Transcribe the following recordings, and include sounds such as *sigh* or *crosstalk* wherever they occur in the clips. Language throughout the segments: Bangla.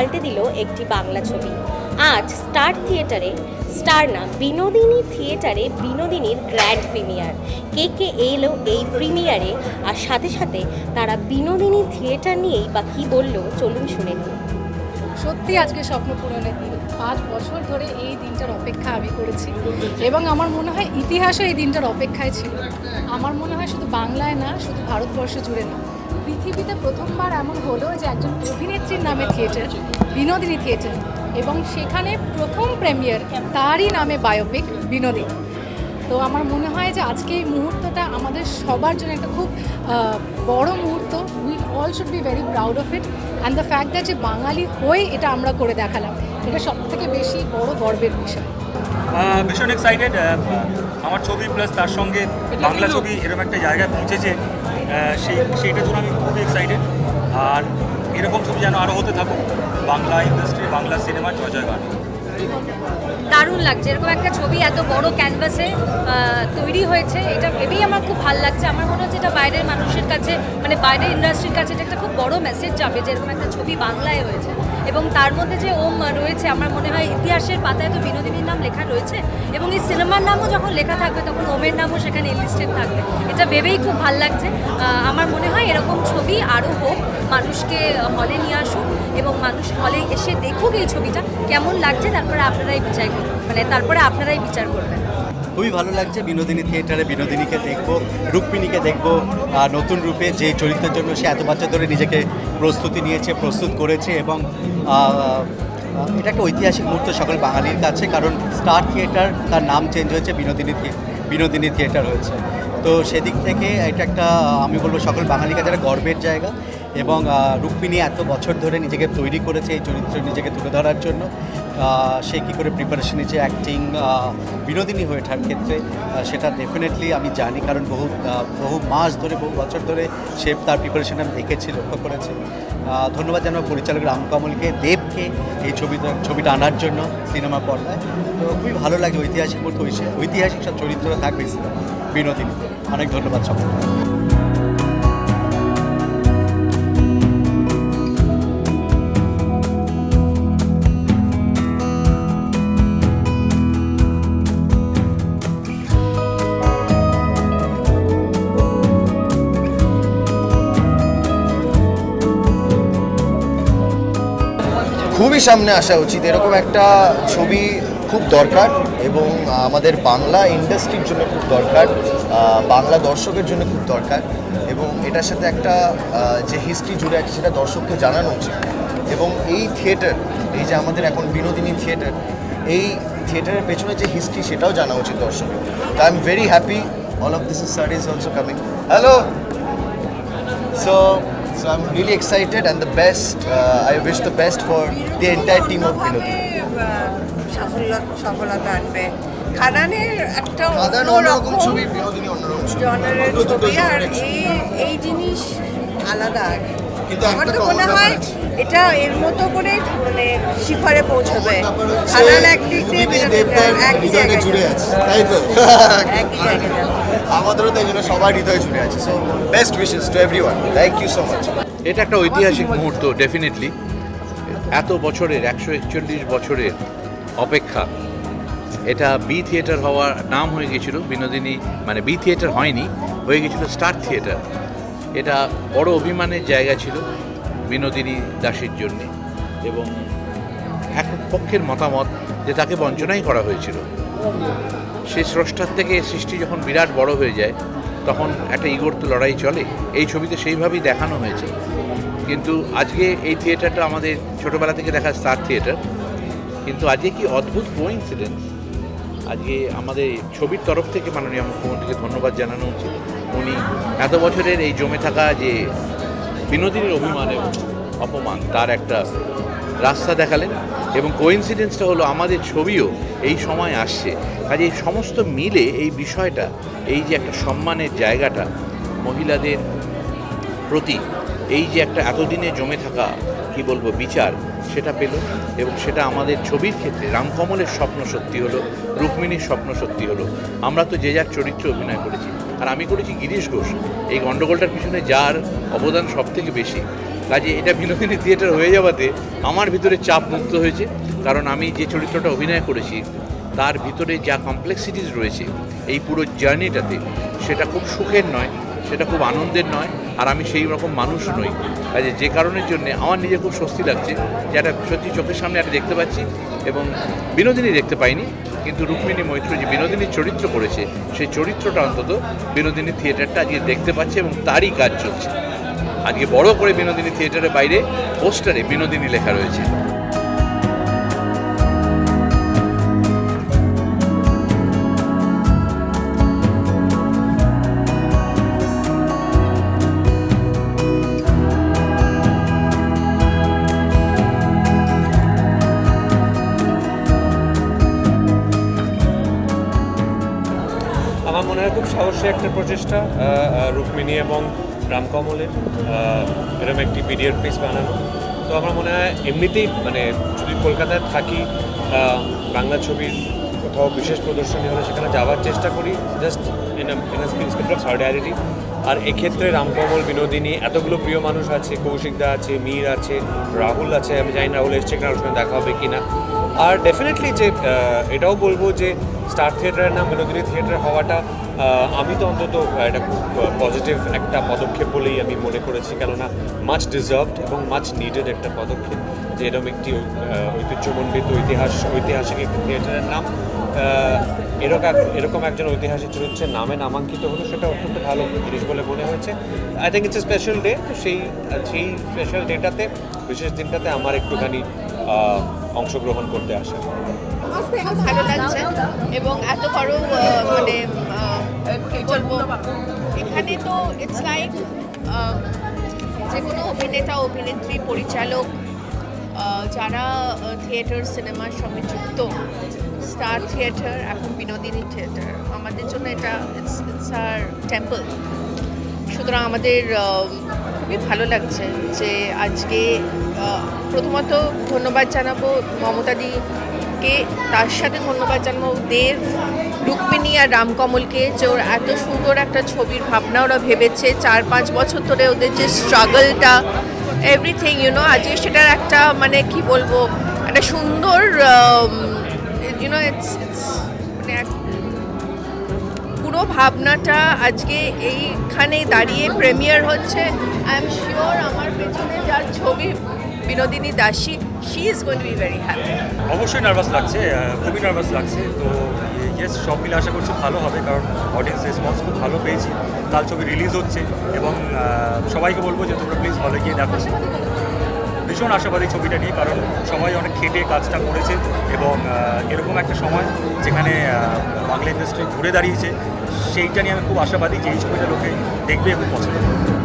পাল্টে দিল একটি বাংলা ছবি। আজ স্টার থিয়েটারে, স্টার না, বিনোদিনী থিয়েটারে বিনোদিনীর গ্র্যান্ড প্রিমিয়ার কে কে এলো এই প্রিমিয়ারে আর সাথে সাথে তারা বিনোদিনী থিয়েটার নিয়েই বা কী বলল, চলুন শুনে নিই। সত্যি আজকে স্বপ্ন পূরণের দিন। পাঁচ বছর ধরে এই দিনটার অপেক্ষা আমি করেছি। এবং আমার মনে হয় ইতিহাসে এই দিনটার অপেক্ষায় ছিল। আমার মনে হয় শুধু বাংলায় না, শুধু ভারতবর্ষ জুড়ে না। পৃথিবীতে প্রথমবার এমন হলো যে একজন অভিনেত্রীর নামে থিয়েটার বিনোদিনী থিয়েটার এবং সেখানে প্রথম প্রেমিয়ার তারই নামে বায়োপিক বিনোদিনী। তো আমার মনে হয় যে আজকে এই মুহূর্তটা আমাদের সবার জন্য একটা খুব বড় মুহূর্ত। We all should be very proud of it and the fact that যে বাঙালি হয়ে এটা আমরা করে দেখালাম এটা সব থেকে বেশি বড় গর্বের বিষয়। ভীষণ এক্সাইটেড আমার ছবি প্লাস তার সঙ্গে বাংলা ছবি এরকম একটা জায়গায় পৌঁছেছে। সেই সেইটার জন্য আমি খুবই এক্সাইটেড আর এরকম ছবি যেন আরও হতে থাকুক, বাংলা ইন্ডাস্ট্রি বাংলা সিনেমা জয় জয় গান দারুণ লাগছে। এরকম একটা ছবি এত বড় ক্যানভাসে তৈরি হয়েছে, এটা ভেবেই আমার খুব ভালো লাগছে। আমার মনে হচ্ছে এটা বাইরের মানুষের কাছে মানে বাইরের ইন্ডাস্ট্রির কাছে এটা একটা খুব বড় মেসেজ যাবে যে এরকম একটা ছবি বাংলায় হয়েছে। এবং তার মধ্যে যে ওম রয়েছে, আমার মনে হয় ইতিহাসের পাতায় তো বিনোদিনীর নাম লেখা রয়েছে এবং এই সিনেমার নামও যখন লেখা থাকবে, তখন ওমের নামও সেখানে লিস্টেড থাকবে। এটা ভেবেই খুব ভালো লাগছে। আমার মনে হয় এরকম ছবি আরও হোক, মানুষকে হলে নিয়ে আসুক এবং মানুষ হলে এসে দেখুক এই ছবিটা, কেমন লাগছে, তারপরে আপনারাই বিচার মানে তারপরে আপনারাই বিচার করবেন। খুবই ভালো লাগছে। বিনোদিনী থিয়েটারে বিনোদিনীকে দেখব, রুক্মিণীকে দেখব নতুন রূপে যে চরিত্রের জন্য সে এত বছর ধরে নিজেকে প্রস্তুতি নিয়েছে, প্রস্তুত করেছে এবং এটা একটা ঐতিহাসিক মুহূর্ত সকল বাঙালির কাছে কারণ স্টার থিয়েটার তার নাম চেঞ্জ হয়েছে, বিনোদিনী বিনোদিনী থিয়েটার হয়েছে। তো সেদিক থেকে এটা একটা, আমি বলব সকল বাঙালির কাছে একটা গর্বের জায়গা এবং রুক্মিণী এত বছর ধরে নিজেকে তৈরি করেছে এই চরিত্র নিজেকে তুলে ধরার জন্য। সে কী করে প্রিপারেশন নিচ্ছে অ্যাক্টিং বিনোদিনী হয়ে ওঠার ক্ষেত্রে সেটা ডেফিনেটলি আমি জানি, কারণ বহু বহু মাস ধরে, বহু বছর ধরে সে তার প্রিপারেশন আমি দেখেছি, লক্ষ্য করেছি। ধন্যবাদ জানাব পরিচালক রামকমলকে, দেবকে এই ছবিটা ছবিটা আনার জন্য সিনেমা পর্দায়। তো খুবই ভালো লাগে ঐতিহাসিক ঐশি- ঐতিহাসিক সব চরিত্র থাকবে সিনেমা বিনোদিনীতে। অনেক ধন্যবাদ সকলকে খুবই সামনে আসা উচিত। এরকম একটা ছবি খুব দরকার এবং আমাদের বাংলা ইন্ডাস্ট্রির জন্য খুব দরকার বাংলা দর্শকের জন্য খুব দরকার এবং এটার সাথে একটা যে হিস্ট্রি জুড়ে আছে সেটা দর্শককে জানানো উচিত। এবং এই থিয়েটার এই যে আমাদের এখন বিনোদিনী থিয়েটার এই থিয়েটারের পেছনে যে হিস্ট্রি সেটাও জানা উচিত দর্শকের তো I am very happy all of this is star is also coming hello So, so I'm really excited and the best. Uh, I wish the best for the entire team of Binodi. সাফল্য সফলতা আনবে খাদানের একটা খাদান অন্যরকম ছবি বিনোদিনী অন্যরকম জনারের ছবি। আর এই এই জিনিস আলাদা কিন্তু আমার তো মনে হয় এটা এর মতো করে মানে শিখরে পৌঁছবে খাদান একদিক দিয়ে দেবদার একই জায়গায় জুড়ে আছে তাই তো একই জায়গায়। আমাদেরও তাই জন্য সবার হৃদয়ে জুড়ে আছে। So best wishes to everyone thank you so much এটা একটা ঐতিহাসিক মুহূর্ত ডেফিনেটলি এত বছরের, একশো একচল্লিশ বছরের অপেক্ষা। এটা বি থিয়েটার হওয়ার নাম হয়ে গেছিল, বিনোদিনী মানে বি থিয়েটার হয়নি, হয়ে গেছিল স্টার থিয়েটার এটা বড় অভিমানের জায়গা ছিল বিনোদিনী দাসের জন্যে। এবং এক পক্ষের মতামত যে তাকে বঞ্চনাই করা হয়েছিল। সে স্রষ্টার থেকে সৃষ্টি যখন বিরাট বড় হয়ে যায়, তখন একটা ইগোর তো লড়াই চলে। এই ছবিতে সেইভাবেই দেখানো হয়েছে। কিন্তু আজকে এই থিয়েটারটা আমাদের ছোটোবেলা থেকে দেখা স্টার থিয়েটার। কিন্তু আজকে কি অদ্ভুত কোইন্সিডেন্স আজকে আমাদের ছবির তরফ থেকে মাননীয় মুখ্যমন্ত্রীকে ধন্যবাদ জানানো উচিত। উনি এত বছরের এই জমে থাকা যে বিনোদিনীর অভিমান এবং অপমান, তার একটা রাস্তা দেখালেন এবং কোইন্সিডেন্সটা হলো আমাদের ছবিও এই সময় আসছে। কাজে এই সমস্ত মিলে এই বিষয়টা, এই যে একটা সম্মানের জায়গাটা, মহিলাদের প্রতি এই যে একটা এতদিনে জমে থাকা, কি বলব, বিচার, সেটা পেল এবং সেটা আমাদের ছবির ক্ষেত্রে রামকমলের স্বপ্ন সত্যি হলো, রুক্মিণীর স্বপ্ন সত্যি হলো। আমরা তো যে যার চরিত্রে অভিনয় করেছি। আর আমি করেছি গিরিশ ঘোষ। এই গণ্ডগোলটার পিছনে যার অবদান সব থেকে বেশি। কাজে এটা বিনোদিনী থিয়েটার হয়ে যাওয়াতে আমার ভিতরে চাপ মুক্ত হয়েছে। কারণ আমি যে চরিত্রটা অভিনয় করেছি, তার ভিতরে যা কমপ্লেক্সিটিস রয়েছে, এই পুরো জার্নিটাতে সেটা খুব সুখের নয়, সেটা খুব আনন্দের নয়, আর আমি সেই রকম মানুষ নই। কাজে যে কারণের জন্য আমার নিজে খুব স্বস্তি লাগছে যে একটা সত্যি চোখের সামনে একটা দেখতে পাচ্ছি এবং বিনোদিনী দেখতে পাইনি, কিন্তু রুক্মিণী মৈত্র যে বিনোদিনীর চরিত্র করেছে, সেই চরিত্রটা অন্তত বিনোদিনী থিয়েটারটা আজকে দেখতে পাচ্ছে এবং তারই কাজ চলছে। আজকে বড় করে বিনোদিনী থিয়েটারের বাইরে পোস্টারে বিনোদিনী লেখা রয়েছে। আমার মনে হয় খুব সাহসী একটা প্রচেষ্টা রুক্মিণী এবং রামকমলের এরকম একটি পিডিএফ পিস বানানো। তো আমার মনে হয় এমনিতেই মানে যদি কলকাতায় থাকি বাংলা ছবির কোথাও বিশেষ প্রদর্শনী হলে সেখানে যাওয়ার চেষ্টা করি just in in of solidarity আর এক্ষেত্রে রামকমল বিনোদিনী, এতগুলো প্রিয় মানুষ আছে কৌশিকদা আছে, মীর আছে, রাহুল আছে, আমি জানি রাহুল এসছে কিনা সঙ্গে দেখা হবে কিনা। আর ডেফিনেটলি যে এটাও বলব যে স্টার থিয়েটারের নাম, বিনোদিনী থিয়েটার হওয়াটা আমি তো অন্তত এটা খুব পজিটিভ একটা পদক্ষেপ বলেই আমি মনে করেছি। কেননা মাচ ডিজার্ভড এবং মাচ নিডেড একটা পদক্ষেপ, যে এরকম একটি ঐতিহ্যমণ্ডিত ইতিহাস, ঐতিহাসিক একটি থিয়েটারের নাম এরকম এরকম একজন ঐতিহাসিক চরিত্রের নামে নামাঙ্কিত হলো, সেটা অত্যন্ত ভালো জিনিস বলে মনে হয়েছে। I think it's a special day সেই সেই স্পেশাল ডেটাতে বিশেষ দিনটাতে আমার একটুখানি অংশগ্রহণ করতে আসা। খুব ভালো লাগছে এবং এত বড় মানে কি বলব? এখানে তো ইটস লাইক যে কোনো অভিনেতা, অভিনেত্রী, পরিচালক যারা থিয়েটার সিনেমার সঙ্গে যুক্ত স্টার থিয়েটার এখন বিনোদিনী থিয়েটার আমাদের জন্য এটা ইটস ইটস আর টেম্পল সুতরাং আমাদের খুবই ভালো লাগছে যে আজকে প্রথমত ধন্যবাদ জানাব মমতাদিকে তার সাথে ধন্যবাদ জানাব। দেব, রুক্মিণী আর রামকমলকে যে ওর এত সুন্দর একটা ছবির ভাবনা ওরা ভেবেছে। চার পাঁচ বছর ধরে ওদের যে স্ট্রাগলটা এভরিথিং ইউনো আজকে সেটার একটা মানে কি বলব, একটা সুন্দর ইউনো ইটস মানে পুরো ভাবনাটা আজকে এইখানে দাঁড়িয়ে প্রেমিয়ার হচ্ছে। আই এম শিওর আমার পেছনে যার ছবি Binodini Dasi she is going be very happy অবশ্যই নার্ভাস লাগছে খুবই নার্ভাস লাগছে। তো ইয়েস সব মিলে আশা করছি ভালো হবে, কারণ অডিয়েন্স রেসপন্স খুব ভালো পেয়েছি। কাল ছবি রিলিজ হচ্ছে এবং সবাইকে বলব যে তোমরা প্লিজ হলে গিয়ে দেখো। ভীষণ আশাবাদী ছবিটা নিয়ে, কারণ সবাই অনেক খেটে কাজটা করেছে এবং এরকম একটা সময় যেখানে বাংলা ইন্ডাস্ট্রি ঘুরে দাঁড়িয়েছে, সেইটা নিয়ে আমি খুব আশাবাদী যে এই ছবিটা লোকে দেখবে এবং পছন্দ করবে।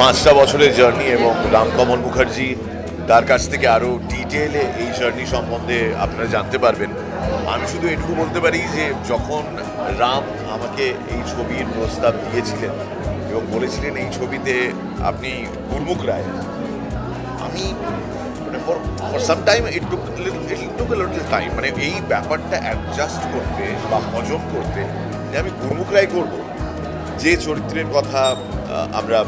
পাঁচটা বছরের জার্নি এবং রামকমল মুখার্জি তার কাছ থেকে আরও ডিটেলে এই জার্নি সম্বন্ধে আপনারা জানতে পারবেন। আমি শুধু এটুকু বলতে পারি যে যখন রাম আমাকে এই ছবির প্রস্তাব দিয়েছিলেন এবং বলেছিলেন এই ছবিতে আপনি গুরমুখ রায়, আমি মানে সাম টাইম টাইম মানে এই ব্যাপারটা অ্যাডজাস্ট করতে বা হজম করতে যে আমি গুরমুখ রায় করব, যে চরিত্রের কথা আমরা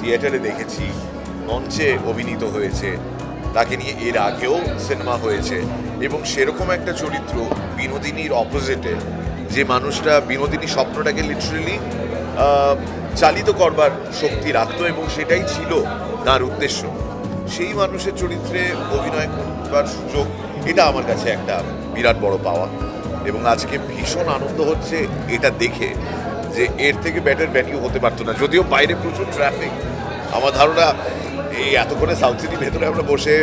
থিয়েটারে দেখেছি মঞ্চে অভিনীত হয়েছে। তাকে নিয়ে এর আগেও সিনেমা হয়েছে এবং সেরকম একটা চরিত্র বিনোদিনীর অপোজিটে যে মানুষটা বিনোদিনী স্বপ্নটাকে লিটারেলি চালিত করবার শক্তি রাখত এবং সেটাই ছিল তার উদ্দেশ্য। সেই মানুষের চরিত্রে অভিনয় করবার সুযোগ এটা আমার কাছে একটা বিরাট বড় পাওয়া। এবং আজকে ভীষণ আনন্দ হচ্ছে এটা দেখে। যে এর থেকে বেটার ভ্যানিউ হতে পারতো না। যদিও বাইরে প্রচুর ট্রাফিক আমার ধারণা, এই এতক্ষণে সাউথ সিটির ভেতরে আমরা বসে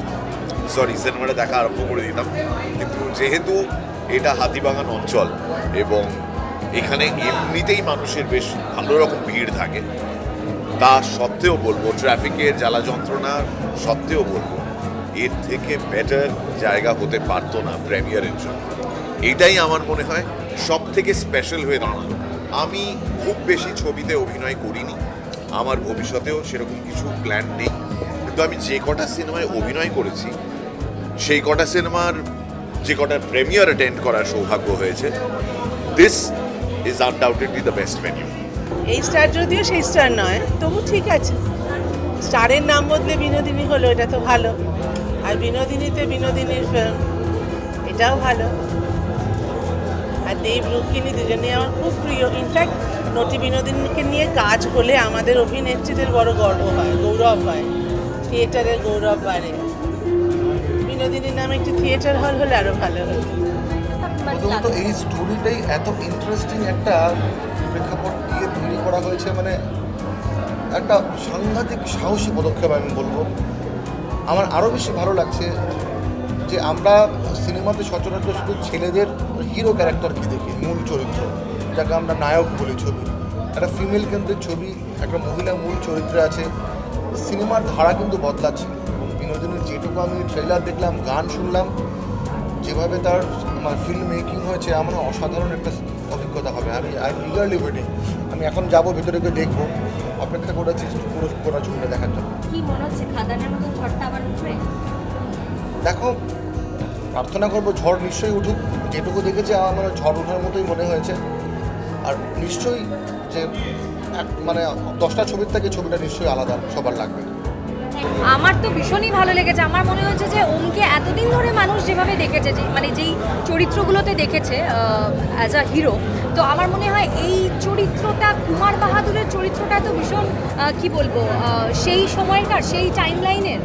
*coughs* সরি সিনেমাটা দেখা আরম্ভ করে দিতাম। কিন্তু যেহেতু এটা হাতিবাগান অঞ্চল এবং এখানে এমনিতেই মানুষের বেশ ভালো রকম ভিড় থাকে, তা সত্ত্বেও বলব ট্রাফিকের জ্বালা যন্ত্রণা সত্ত্বেও বলব, এর থেকে বেটার জায়গা হতে পারতো না প্রেমিয়ারের জন্য। এটাই আমার মনে হয় সব থেকে স্পেশাল হয়ে দাঁড়াল। আমি খুব বেশি ছবিতে অভিনয় করিনি। আমার ভবিষ্যতেও সেরকম কিছু প্ল্যান নেই। কিন্তু আমি যে কটা সিনেমায় অভিনয় করেছি, সেই কটা সিনেমার যে কটা প্রেমিয়ার অ্যাটেন্ড করার সৌভাগ্য হয়েছে this is undoubtedly the best venue এই স্টার যদিও সেই স্টার নয়, তবু ঠিক আছে। স্টারের নাম বদলে বিনোদিনী হলো, এটা তো ভালো। আর বিনোদিনীতে বিনোদিনীর ফিল্ম এটাও ভালো। আর দেব রুক্মিণী দুজনেই আমার খুব প্রিয়। ইনফ্যাক্ট নটি বিনোদিনীকে নিয়ে কাজ হলে আমাদের অভিনেত্রীদের বড় গর্ব হয়, গৌরব হয়। থিয়েটারের গৌরব বাড়ে। বিনোদিনীর নামে একটি থিয়েটার হল হলে আরও ভালো হতো প্রথমত এই স্টোরিটাই এত ইন্টারেস্টিং একটা প্রেক্ষাপট দিয়ে তৈরি করা হয়েছে মানে একটা সাংঘাতিক সাহসী পদক্ষেপ আমি বলব। আমার আরও বেশি ভালো লাগছে যে আমরা সিনেমাতে সচরাচর শুধু ছেলেদের হিরো ক্যারেক্টারকে দেখি মূল চরিত্র যাকে আমরা নায়ক বলি ছবি। একটা ফিমেল কেন্দ্রের ছবি একটা মহিলা মূল চরিত্রে আছে। সিনেমার ধারা কিন্তু বদলাচ্ছে। বিনোদিনীর যেটুকু আমি ট্রেলার দেখলাম গান শুনলাম যেভাবে তার ফিল্ম মেকিং হয়েছে আমার অসাধারণ একটা অভিজ্ঞতা হবে। আমি আই ইগারলি ওয়েটিং আমি এখন যাব ভেতরে গিয়ে দেখব। অপেক্ষা করেছি পুরো পুরো ছবিটা দেখার জন্য। কি মনে হচ্ছে খাদানের মতো ঝড়টা আবার উঠবে? দেখো প্রার্থনা করব ঝড় নিশ্চয়ই উঠুক। যেটুকু দেখেছি, আমার মনে ঝড় ওঠার মতোই মনে হয়েছে। আর নিশ্চয়ই যে মানে দশটা ছবির থেকে ছবিটা নিশ্চয়ই আলাদা, সবার লাগবে। আমার তো ভীষণই ভালো লেগেছে। আমার মনে হচ্ছে যে ওমকে এতদিন ধরে মানুষ যেভাবে দেখেছে, যে মানে যেই চরিত্রগুলোতে দেখেছে অ্যাজ আ হিরো তো আমার মনে হয় এই চরিত্রটা, কুমার বাহাদুরের চরিত্রটা তো ভীষণ কি বলব সেই সময়কার, সেই টাইম লাইনের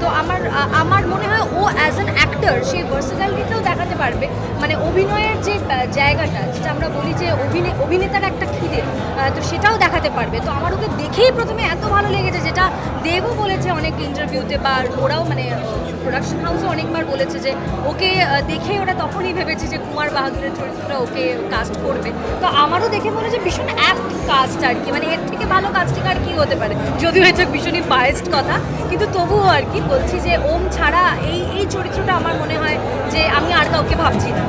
তো আমার আমার মনে হয় ও অ্যাজ অ্যান অ্যাক্টর সেই ভার্সিটালিটিটাও পারবে। মানে অভিনয়ের যে জায়গাটা, যেটা আমরা বলি যে অভিনে, অভিনেতার একটা খিদে তো সেটাও দেখাতে পারবে। তো আমার ওকে দেখেই প্রথমে এত ভালো লেগেছে যেটা দেবও বলেছে অনেক ইন্টারভিউতে বা ওরাও মানে প্রোডাকশন হাউসও অনেকবার বলেছে যে ওকে দেখে ওরা তখনই ভেবেছে যে কুমার বাহাদুরের চরিত্রটা ওকে কাস্ট করবে। তো আমারও দেখে মনে হচ্ছে ভীষণ অ্যাপ্ট কাস্ট আর কি মানে এর থেকে ভালো কাস্টিং আর কি হতে পারে। যদিও এটা ভীষণই বায়েস্ট কথা, কিন্তু তবুও আর কি বলছি যে ওম ছাড়া এই এই চরিত্রটা আমার মনে হয় যে আমি আর কাউকে ভাবছি না।